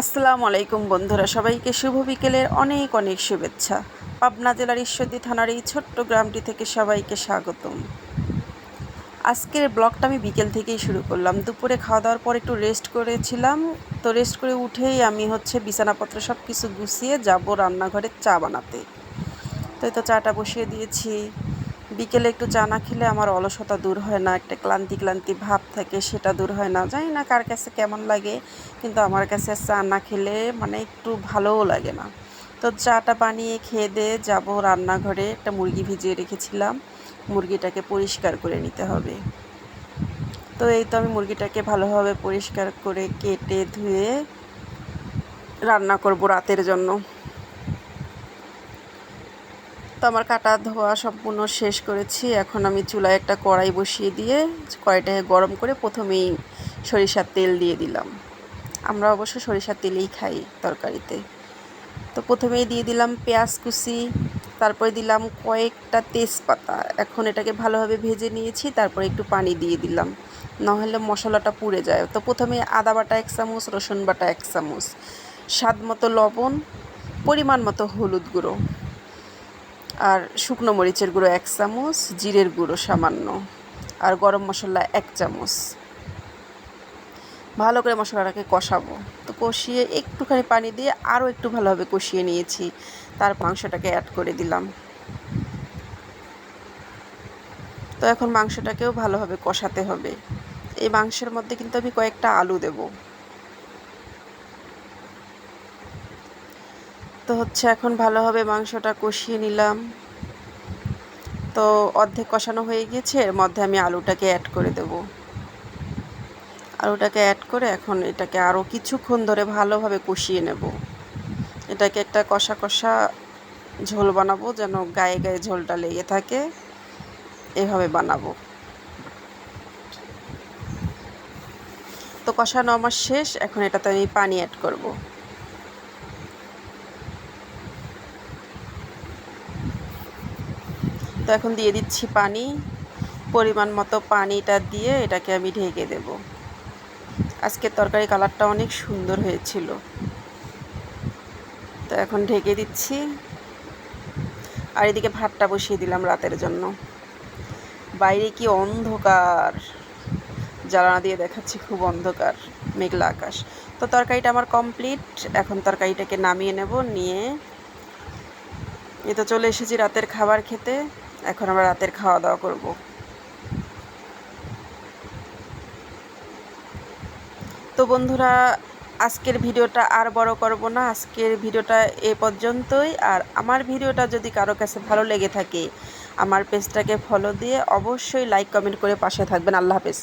আসসালামু আলাইকুম বন্ধুরা, সবাইকে শুভ বিকেলের অনেক অনেক শুভেচ্ছা। পাবনা জেলার ঈশ্বরদী থানার এই ছোট্ট গ্রামটি থেকে সবাইকে স্বাগতম। আজকের ব্লগটা আমি বিকেল থেকেই শুরু করলাম। দুপুরে খাওয়া দাওয়ার পর একটু রেস্ট করেছিলাম। তো রেস্ট করে উঠেই আমি হচ্ছে বিছানাপত্র সব কিছু গুছিয়ে যাব রান্নাঘরে চা বানাতে। তো তো চাটা বসিয়ে দিয়েছি। বিকেলে একটু চা না খেলে আমার অলসতা দূর হয় না, একটা ক্লান্তি ক্লান্তি ভাব থাকে, সেটা দূর হয় না। জানি না কার কাছে কেমন লাগে, কিন্তু আমার কাছে চা না খেলে মানে একটু ভালোও লাগে না। তো চাটা বানিয়ে খেয়ে দিয়ে যাব রান্নাঘরে, একটা মুরগি ভিজিয়ে রেখেছিলাম, মুরগিটাকে পরিষ্কার করে নিতে হবে। তো এই তো আমি মুরগিটাকে ভালোভাবে পরিষ্কার করে কেটে ধুয়ে রান্না করব রাতের জন্য। তো আমার কাটা ধোয়া সম্পূর্ণ শেষ করেছি। এখন আমি চুলায় একটা কড়াই বসিয়ে দিয়ে কড়াইটাকে গরম করে প্রথমেই সরিষার তেল দিয়ে দিলাম। আমরা অবশ্য সরিষার তেলেই খাই তরকারিতে। তো প্রথমেই দিয়ে দিলাম পেঁয়াজ কুচি, তারপরে দিলাম কয়েকটা তেজপাতা। এখন এটাকে ভালোভাবে ভেজে নিয়েছি, তারপরে একটু পানি দিয়ে দিলাম। নাহলে মশলাটা পুড়ে যায়। তো প্রথমে আদা বাটা এক চামচ, রসুন বাটা এক চামচ, স্বাদ মতো লবণ, পরিমাণ মতো হলুদ গুঁড়ো। আর শুকনো মরিচের গুঁড়ো এক চামচ, জিরের গুঁড়ো সামান্য, আর গরম মশলা এক চামচ। ভালো করে মশলাটাকে কষাবো। তো কষিয়ে একটুখানি পানি দিয়ে আরও একটু ভালোভাবে কষিয়ে নিয়েছি। তার মাংসটাকে অ্যাড করে দিলাম। তো এখন মাংসটাকেও ভালোভাবে কষাতে হবে। এই মাংসের মধ্যে কিন্তু আমি কয়েকটা আলু দেব। তো হচ্ছে এখন ভালোভাবে মাংসটা কষিয়ে নিলাম। তো অর্ধেক কষানো হয়ে গিয়েছে এর মধ্যে আমি আলুটাকে অ্যাড করে দেবো। আলুটাকে অ্যাড করে এখন এটাকে আরও কিছুক্ষণ ধরে ভালোভাবে কষিয়ে নেব। এটাকে একটা কষা কষা ঝোল বানাবো, যেন গায়ে গায়ে ঝোলটা লেগে থাকে। এভাবে বানাবো। তো কষানো আমার শেষ, এখন এটাতে আমি পানি অ্যাড করব। তো এখন দিয়ে দিচ্ছি পানি। পরিমাণ মতো পানিটা দিয়ে এটাকে আমি ঢেকে দেবো। আজকের তরকারি কালারটা অনেক সুন্দর হয়েছিল। তো এখন ঢেকে দিচ্ছি। আর এদিকে ভাতটা বসিয়ে দিলাম রাতের জন্য। বাইরে কি অন্ধকার? জ্বালানা দিয়ে দেখাচ্ছি খুব অন্ধকার, মেঘলা আকাশ। তো তরকারিটা আমার কমপ্লিট। এখন তরকারিটাকে নামিয়ে নেব, নিয়ে। এ তো চলে এসেছি রাতের খাবার খেতে। এখন আমরা রাতের খাওয়া দাওয়া করব। তো বন্ধুরা, আজকের ভিডিওটা আর বড় করব না। আজকের ভিডিওটা এ পর্যন্তই। আর আমার ভিডিওটা যদি কারও কাছে ভালো লেগে থাকে, আমার পেজটাকে ফলো দিয়ে অবশ্যই লাইক কমেন্ট করে পাশে থাকবেন। আল্লাহ হাফেজ।